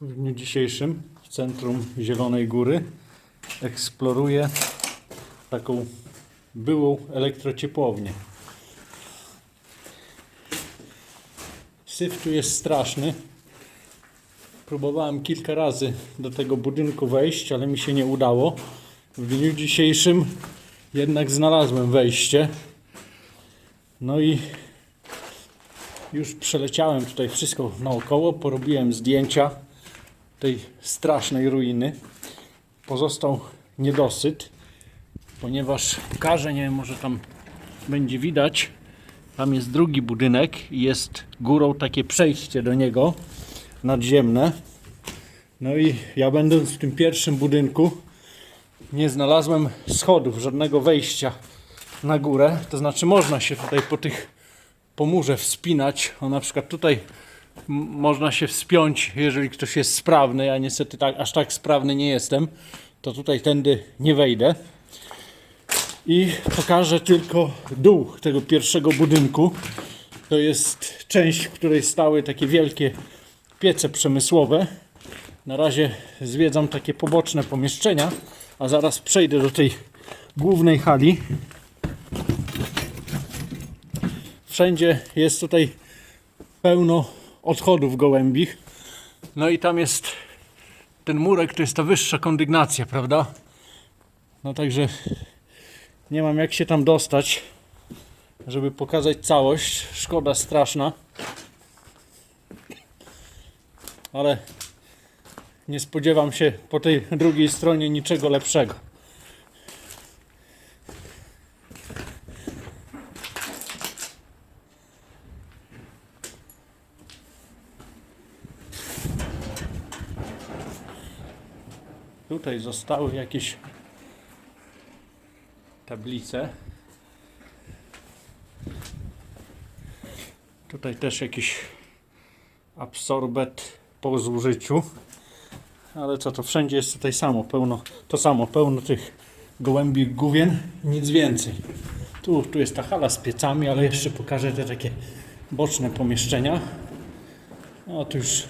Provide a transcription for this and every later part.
W dniu dzisiejszym w centrum Zielonej Góry eksploruję taką byłą elektrociepłownię. Syf tu jest straszny. Próbowałem kilka razy do tego budynku wejść, ale mi się nie udało. W dniu dzisiejszym jednak znalazłem wejście. No i już przeleciałem tutaj wszystko naokoło, porobiłem zdjęcia tej strasznej ruiny. Pozostał niedosyt, ponieważ pokażę, nie wiem, może tam będzie widać. Tam jest drugi budynek i jest górą takie przejście do niego nadziemne. No i ja będąc w tym pierwszym budynku nie znalazłem schodów, żadnego wejścia na górę. To znaczy można się tutaj po tych po murze wspinać. O na przykład tutaj można się wspiąć, jeżeli ktoś jest sprawny. Ja niestety tak, aż tak sprawny nie jestem. To tutaj tędy nie wejdę. I pokażę tylko dół tego pierwszego budynku. To jest część, w której stały takie wielkie piece przemysłowe. Na razie zwiedzam takie poboczne pomieszczenia, a zaraz przejdę do tej głównej hali. Wszędzie jest tutaj pełno odchodów gołębich. No i tam jest ten murek, to jest ta wyższa kondygnacja, prawda? No także nie mam jak się tam dostać, żeby pokazać całość. Szkoda straszna. Ale nie spodziewam się po tej drugiej stronie niczego lepszego. Tutaj zostały jakieś tablice. Tutaj też jakiś absorbet po zużyciu. Ale co to wszędzie jest tutaj samo, pełno, to samo, pełno tych gołębich główien, nic więcej. Tu, tu jest ta hala z piecami, ale jeszcze pokażę te takie boczne pomieszczenia. No już,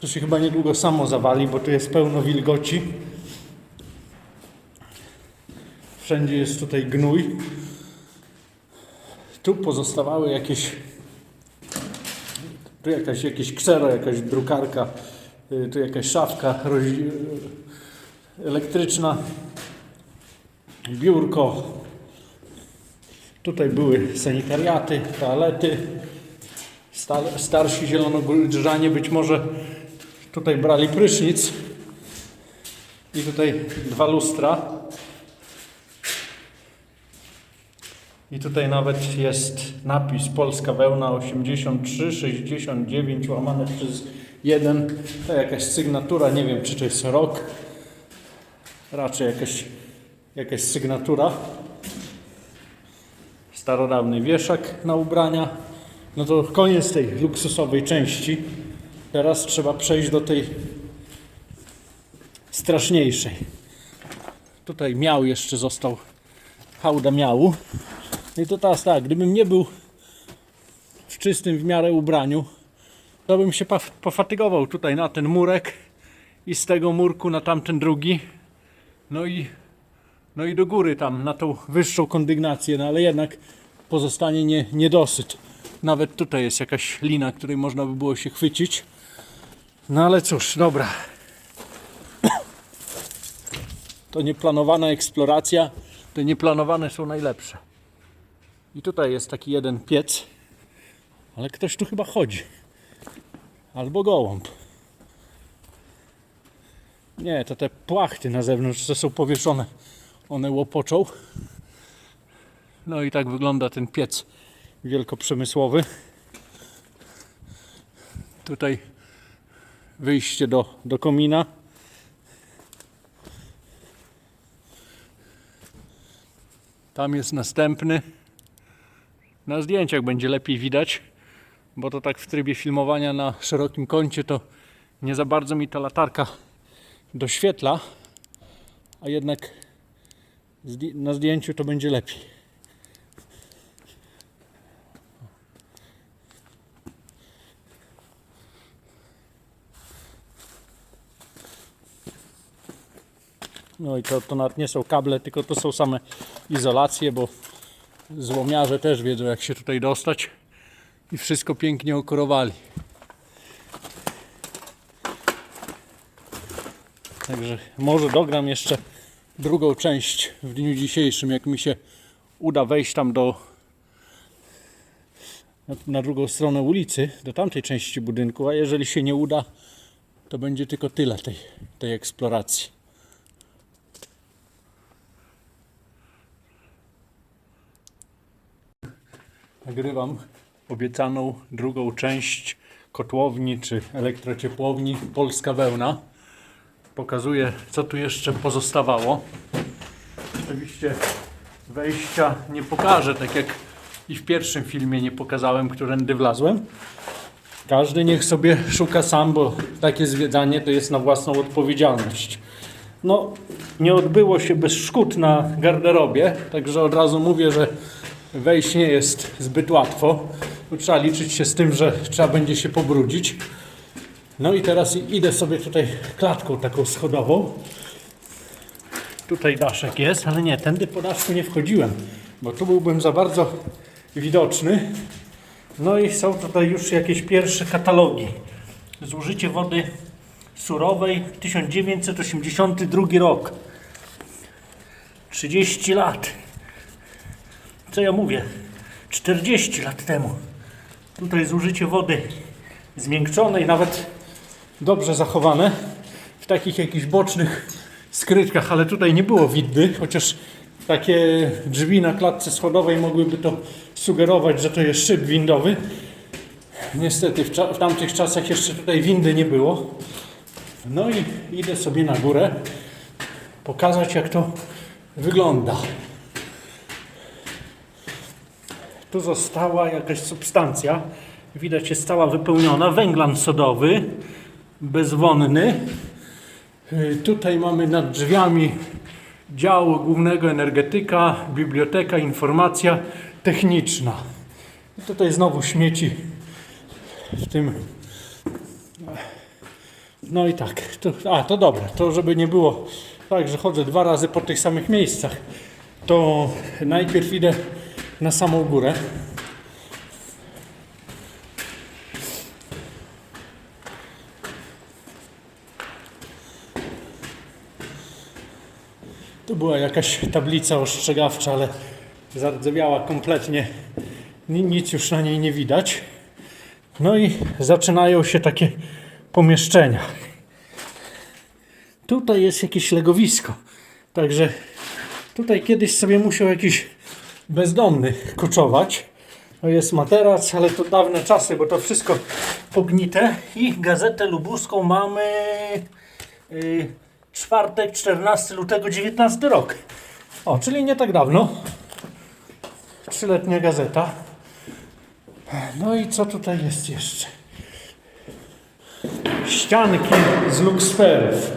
to się chyba niedługo samo zawali, bo tu jest pełno wilgoci. Wszędzie jest tutaj gnój. Tu pozostawały jakieś tu jakaś, jakieś ksero, jakaś drukarka, y, tu jakaś szafka rozi- elektryczna, biurko. Tutaj były sanitariaty, toalety. Sta- Starsi zielonogórzanie być może tutaj brali prysznic. I tutaj dwa lustra. I tutaj nawet jest napis Polska wełna 83 69 łamane przez 1. To jakaś sygnatura, nie wiem czy to jest rok. Raczej jakaś, jakaś sygnatura. Starodawny wieszak na ubrania. No to koniec tej luksusowej części. Teraz trzeba przejść do tej straszniejszej. Tutaj miał jeszcze został hałda miału. No I to teraz tak, gdybym nie był w czystym w miarę ubraniu, to bym się pofatygował tutaj na ten murek i z tego murku na tamten drugi. No i, no i do góry tam, na tą wyższą kondygnację, no ale jednak pozostanie nie, niedosyt. Nawet tutaj jest jakaś lina, której można by było się chwycić. No ale cóż, dobra. To nieplanowana eksploracja, te nieplanowane są najlepsze. I tutaj jest taki jeden piec, ale ktoś tu chyba chodzi. Albo gołąb. Nie, to te płachty na zewnątrz, co są powieszone, one łopoczą. No i tak wygląda ten piec wielkoprzemysłowy. Tutaj wyjście do, do komina. Tam jest następny na zdjęciach będzie lepiej widać, bo to tak w trybie filmowania na szerokim kącie to nie za bardzo mi ta latarka doświetla, a jednak na zdjęciu to będzie lepiej. No i to, to nawet nie są kable, tylko to są same izolacje, bo złomiarze też wiedzą jak się tutaj dostać i wszystko pięknie okorowali. Także może dogram jeszcze drugą część w dniu dzisiejszym, jak mi się uda wejść tam do na, drugą stronę ulicy, do tamtej części budynku, a jeżeli się nie uda, to będzie tylko tyle tej, tej eksploracji. Nagrywam obiecaną drugą część kotłowni czy elektrociepłowni Polska Wełna. Pokazuję, co tu jeszcze pozostawało. Oczywiście wejścia nie pokażę, tak jak i w pierwszym filmie nie pokazałem, którędy wlazłem. Każdy niech sobie szuka sam, bo takie zwiedzanie to jest na własną odpowiedzialność. No, nie odbyło się bez szkód na garderobie, także od razu mówię, że wejść nie jest zbyt łatwo. Bo Trzeba liczyć się z tym, że trzeba będzie się pobrudzić. No i teraz idę sobie tutaj klatką taką schodową. Tutaj daszek jest, ale nie, tędy po daszku nie wchodziłem, bo tu byłbym za bardzo widoczny. No i są tutaj już jakieś pierwsze katalogi. Zużycie wody surowej 1982 rok. 30 lat. Co ja mówię? 40 lat temu. Tutaj zużycie wody zmiękczonej, nawet dobrze zachowane w takich jakichś bocznych skrytkach, ale tutaj nie było widny, chociaż takie drzwi na klatce schodowej mogłyby to sugerować, że to jest szyb windowy. Niestety w, w tamtych czasach jeszcze tutaj windy nie było. No i idę sobie na górę pokazać jak to wygląda. Tu została jakaś substancja. Widać jest cała wypełniona. Węglan sodowy, bezwonny. Y, Tutaj mamy nad drzwiami działu głównego energetyka, biblioteka, informacja techniczna. I tutaj znowu śmieci w tym. No i tak, to, a to dobra, to żeby nie było tak, że chodzę dwa razy po tych samych miejscach, to najpierw idę na samą górę. Tu była jakaś tablica ostrzegawcza, ale zardzewiała kompletnie. Ni- Nic już na niej nie widać. No i zaczynają się takie pomieszczenia. Tutaj jest jakieś legowisko. Także tutaj kiedyś sobie musiał jakiś bezdomny koczować. To jest materac, ale to dawne czasy, bo to wszystko pognite. I gazetę lubuską mamy yy, czwartek, 14 lutego, 19 rok. O, czyli nie tak dawno. Trzyletnia gazeta. No i co tutaj jest jeszcze? Ścianki z luksferów.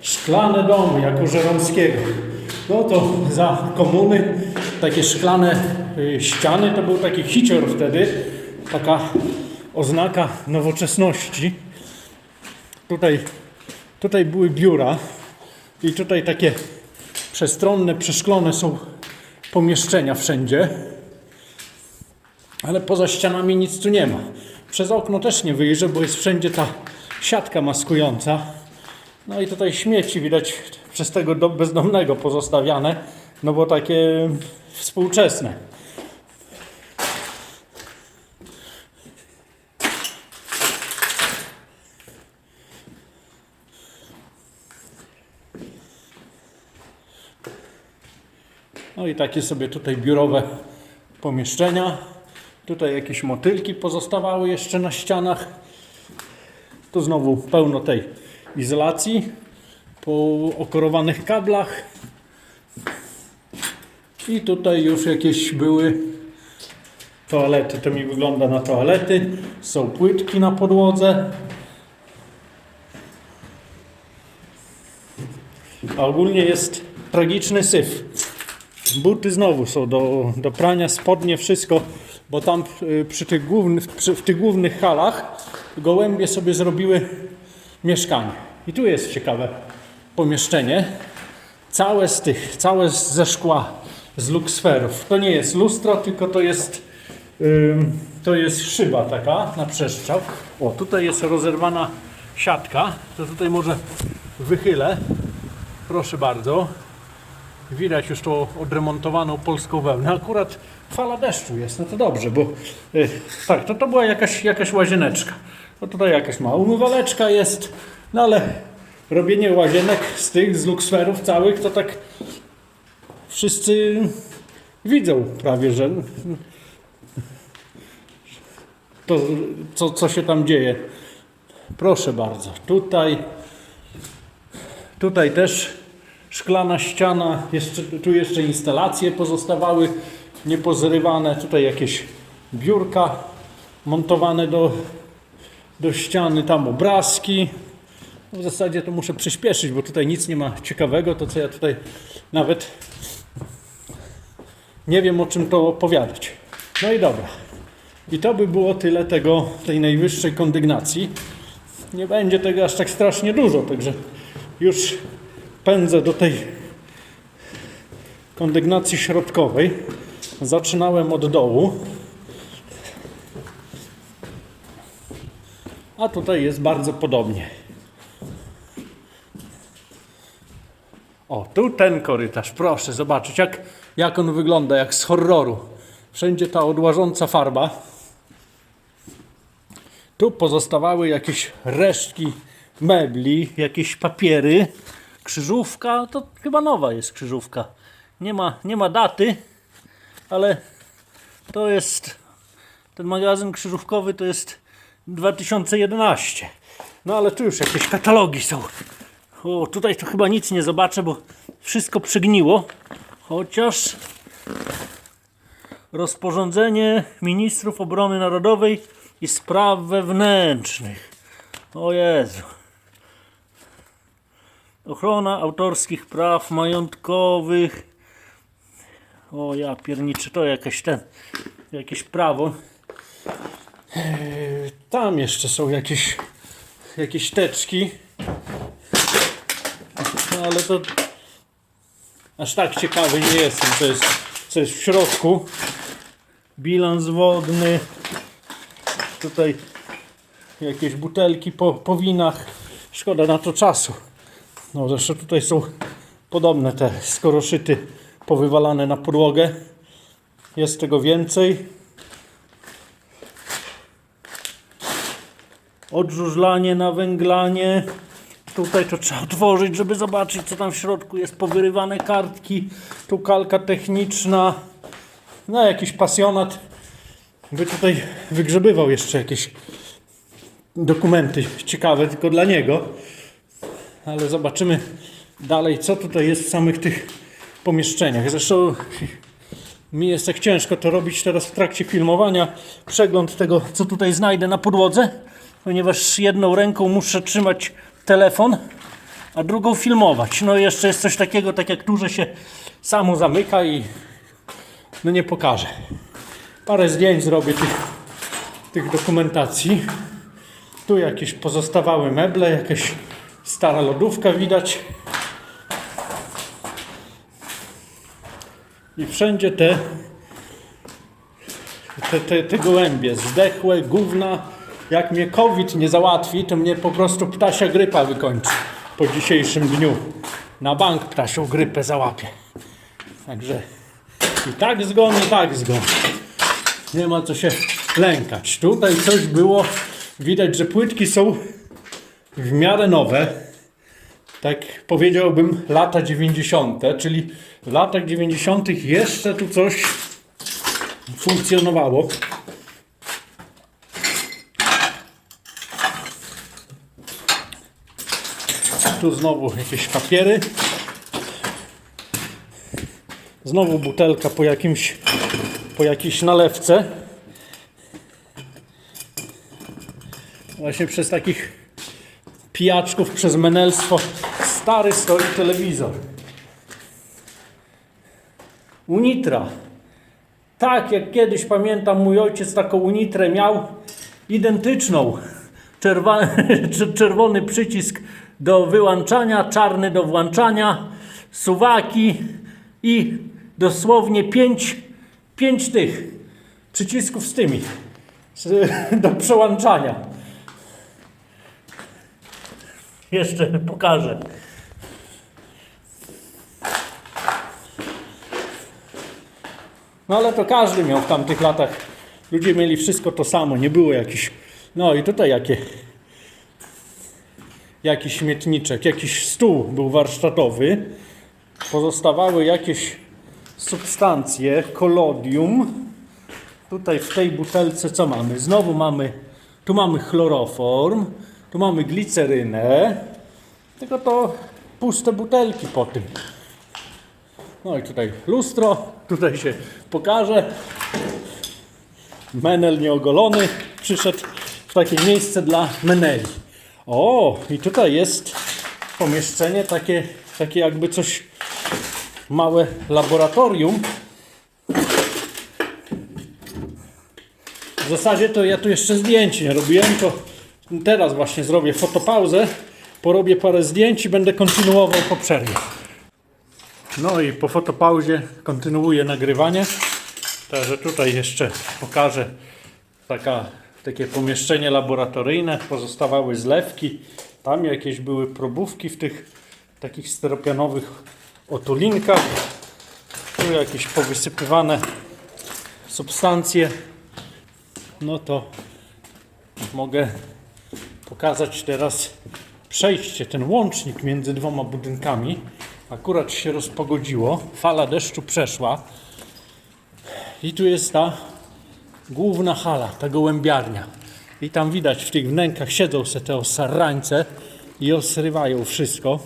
Szklane domy, jak u Żeromskiego. No to za komuny takie szklane y, ściany to był taki hicior wtedy. Taka oznaka nowoczesności. Tutaj, tutaj były biura i tutaj takie przestronne, przeszklone są pomieszczenia wszędzie. Ale poza ścianami nic tu nie ma. Przez okno też nie wyjrzę, bo jest wszędzie ta siatka maskująca. No i tutaj śmieci widać przez tego do- bezdomnego pozostawiane, no bo takie współczesne. No i takie sobie tutaj biurowe pomieszczenia. Tutaj jakieś motylki pozostawały jeszcze na ścianach. Tu znowu pełno tej izolacji po okorowanych kablach. I tutaj już jakieś były toalety. To mi wygląda na toalety. Są płytki na podłodze. A ogólnie jest tragiczny syf. Buty znowu są do, do prania, spodnie, wszystko, bo tam y, przy tych głównych, przy, w tych głównych halach gołębie sobie zrobiły mieszkanie. I tu jest ciekawe pomieszczenie. całe z tych, całe ze szkła, z luksferów. To nie jest lustro, tylko to jest, ym, to jest szyba taka na przestrzał. O, tutaj jest rozerwana siatka, to tutaj może wychylę. Proszę bardzo. Widać już tą odremontowaną polską wełnę. Akurat fala deszczu jest, no to dobrze, bo y, tak, to to była jakaś, jakaś łazieneczka. No tutaj jakaś mała umywaleczka jest, no ale robienie łazienek z tych, z luksferów całych, to tak wszyscy widzą prawie, że to, co, co się tam dzieje. Proszę bardzo, tutaj Tutaj też szklana ściana, jeszcze, tu jeszcze instalacje pozostawały niepozrywane. Tutaj jakieś biurka montowane do, do ściany, tam obrazki. W zasadzie to muszę przyspieszyć, bo tutaj nic nie ma ciekawego. To co ja tutaj nawet nie wiem o czym to opowiadać. No i dobra. I to by było tyle tego, tej najwyższej kondygnacji nie będzie tego aż tak strasznie dużo, także już pędzę do tej kondygnacji środkowej. Zaczynałem od dołu. A tutaj jest bardzo podobnie. O, tu ten korytarz, proszę zobaczyć, jak, jak on wygląda, jak z horroru. Wszędzie ta odłażąca farba. Tu pozostawały jakieś resztki mebli, jakieś papiery. Krzyżówka, to chyba nowa jest krzyżówka. Nie ma, nie ma daty, ale to jest ten magazyn krzyżówkowy to jest 2011. No ale tu już jakieś katalogi są. O, tutaj to chyba nic nie zobaczę, bo wszystko przygniło. Chociaż rozporządzenie ministrów obrony narodowej i spraw wewnętrznych. O Jezu. Ochrona autorskich praw majątkowych. O ja pierniczy, to jakieś ten, jakieś prawo. Eee, Tam jeszcze są jakieś, jakieś teczki. No ale to aż tak ciekawy nie jestem, co jest, co jest w środku. Bilans wodny. Tutaj jakieś butelki po, po winach. Szkoda na to czasu. No zresztą tutaj są podobne te skoroszyty powywalane na podłogę. Jest tego więcej. Odżużlanie, nawęglanie. Tutaj to trzeba otworzyć, żeby zobaczyć co tam w środku jest. Powyrywane kartki. Tu kalka techniczna. No jakiś pasjonat by tutaj wygrzebywał jeszcze jakieś dokumenty ciekawe tylko dla niego. Ale zobaczymy dalej, co tutaj jest w samych tych pomieszczeniach. Zresztą mi jest tak ciężko to robić teraz w trakcie filmowania. Przegląd tego, co tutaj znajdę na podłodze, ponieważ jedną ręką muszę trzymać telefon, a drugą filmować. No i jeszcze jest coś takiego, tak jak tu, że się samo zamyka i no nie pokażę. Parę zdjęć zrobię tych, tych dokumentacji. Tu jakieś pozostawały meble, jakaś stara lodówka widać. I wszędzie te, te, te, te gołębie zdechłe, gówna. Jak mnie COVID nie załatwi, to mnie po prostu ptasia grypa wykończy po dzisiejszym dniu. Na bank ptasią grypę załapie. Także i tak zgon, i tak zgon. Nie ma co się lękać. Tutaj coś było. Widać, że płytki są w miarę nowe. Tak powiedziałbym lata 90., czyli w latach 90. jeszcze tu coś funkcjonowało. Tu znowu jakieś papiery. Znowu butelka po jakimś po jakiejś nalewce. Właśnie przez takich pijaczków, przez menelstwo stary stoi telewizor. Unitra. Tak jak kiedyś pamiętam, mój ojciec taką unitrę miał identyczną. Czerwa, czer- czerwony przycisk do wyłączania, czarny do włączania. suwaki i dosłownie pięć, pięć tych przycisków z tymi do przełączania. Jeszcze pokażę. No ale to każdy miał w tamtych latach. Ludzie mieli wszystko to samo, nie było jakiś. No i tutaj jakie. Jakiś śmietniczek, jakiś stół był warsztatowy. Pozostawały jakieś substancje, kolodium. Tutaj w tej butelce co mamy? Znowu mamy, tu mamy chloroform, tu mamy glicerynę. Tylko to puste butelki po tym. No i tutaj lustro, tutaj się pokaże. Menel nieogolony przyszedł w takie miejsce dla meneli. O, i tutaj jest pomieszczenie takie, takie jakby coś małe laboratorium. W zasadzie to ja tu jeszcze zdjęć nie robiłem, to teraz właśnie zrobię fotopauzę, porobię parę zdjęć i będę kontynuował po przerwie. No i po fotopauzie kontynuuję nagrywanie. Także tutaj jeszcze pokażę taka, takie pomieszczenie laboratoryjne. Pozostawały zlewki. Tam jakieś były probówki w tych takich steropianowych otulinkach. Tu jakieś powysypywane substancje. No to mogę pokazać teraz przejście, ten łącznik między dwoma budynkami. Akurat się rozpogodziło, fala deszczu przeszła i tu jest ta główna hala, ta gołębiarnia. I tam widać w tych wnękach siedzą se te osarrańce i osrywają wszystko.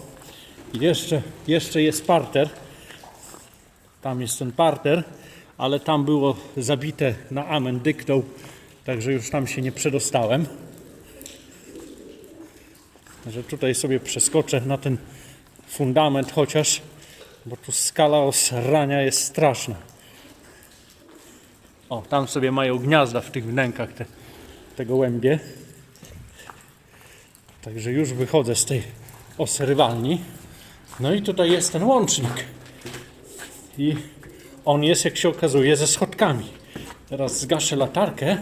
I jeszcze, jeszcze jest parter. Tam jest ten parter, ale tam było zabite na amen dyktą, także już tam się nie przedostałem. Że tutaj sobie przeskoczę na ten fundament chociaż, bo tu skala osrania jest straszna. O, tam sobie mają gniazda w tych wnękach te, te gołębie. Także już wychodzę z tej osrywalni. No i tutaj jest ten łącznik. I on jest, jak się okazuje, ze schodkami. Teraz zgaszę latarkę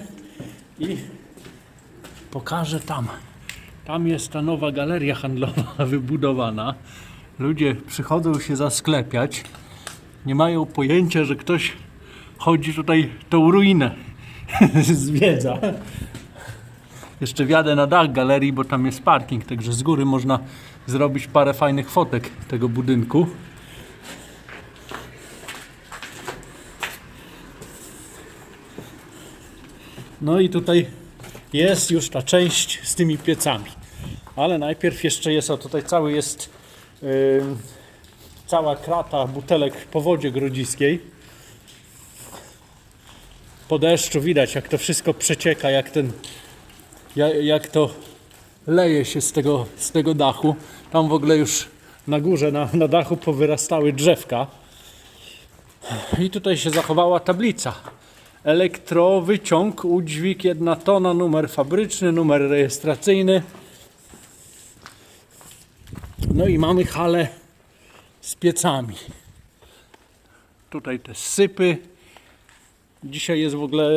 i pokażę tam. Tam jest ta nowa galeria handlowa wybudowana. Ludzie przychodzą się zasklepiać. Nie mają pojęcia, że ktoś chodzi tutaj tą ruinę. Zwiedza. Jeszcze wjadę na dach galerii, bo tam jest parking, także z góry można zrobić parę fajnych fotek tego budynku. No i tutaj jest już ta część z tymi piecami. Ale najpierw jeszcze jest, o tutaj cały jest yy, cała krata butelek po wodzie grodziskiej. Po deszczu widać jak to wszystko przecieka, jak ten ja- jak to leje się z tego, z tego dachu. Tam w ogóle już na górze, na, na dachu powyrastały drzewka. I tutaj się zachowała tablica. Elektrowyciąg, udźwig, jedna tona, numer fabryczny, numer rejestracyjny. No i mamy halę z piecami. Tutaj te sypy. Dzisiaj jest w ogóle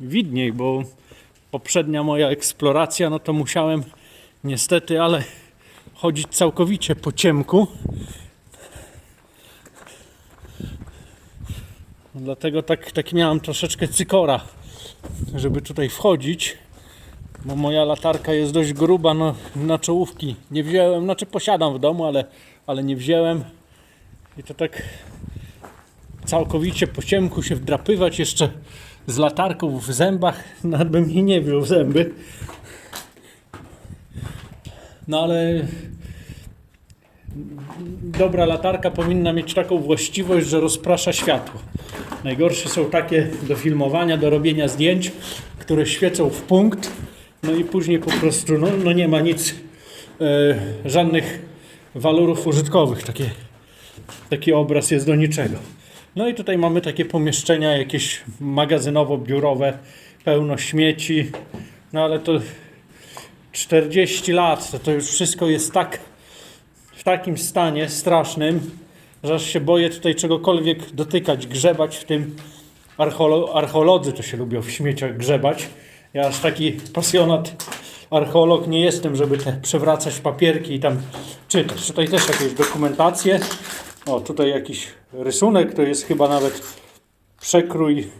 widniej, bo poprzednia moja eksploracja, no to musiałem niestety, ale chodzić całkowicie po ciemku. Dlatego tak, tak miałem troszeczkę cykora, żeby tutaj wchodzić, bo moja latarka jest dość gruba, no, na czołówki nie wziąłem, znaczy posiadam w domu, ale, ale nie wziąłem. I to tak całkowicie po ciemku się wdrapywać jeszcze z latarką w zębach, nawet bym i nie wziął zęby. No ale dobra latarka powinna mieć taką właściwość, że rozprasza światło. Najgorsze są takie do filmowania, do robienia zdjęć, które świecą w punkt, no i później po prostu no, no nie ma nic, e, żadnych walorów użytkowych. Takie, taki obraz jest do niczego. No i tutaj mamy takie pomieszczenia jakieś magazynowo-biurowe, pełno śmieci, no ale to 40 lat, to, to już wszystko jest tak w takim stanie strasznym, że aż się boję tutaj czegokolwiek dotykać, grzebać w tym. Archeolo- archeolodzy to się lubią w śmieciach grzebać. Ja aż taki pasjonat archeolog nie jestem, żeby te przewracać papierki i tam czytać. Tutaj też jakieś dokumentacje. O, tutaj jakiś rysunek, to jest chyba nawet przekrój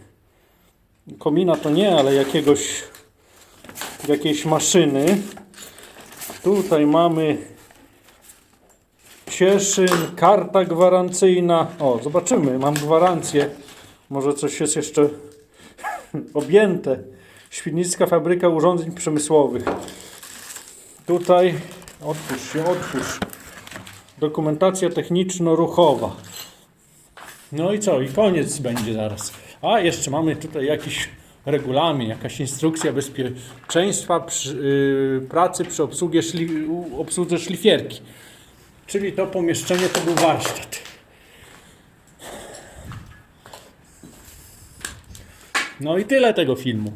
komina, to nie, ale jakiegoś jakiejś maszyny. Tutaj mamy Cieszyn, karta gwarancyjna. O, zobaczymy, mam gwarancję. Może coś jest jeszcze objęte. Świdnicka Fabryka Urządzeń Przemysłowych. Tutaj, otwórz się, otwórz. Dokumentacja techniczno-ruchowa. No i co? I koniec będzie zaraz. A jeszcze mamy tutaj jakiś regulamin, jakaś instrukcja bezpieczeństwa przy, yy, pracy przy obsługie szli, obsłudze szlifierki. Czyli to pomieszczenie to był warsztat. No i tyle tego filmu.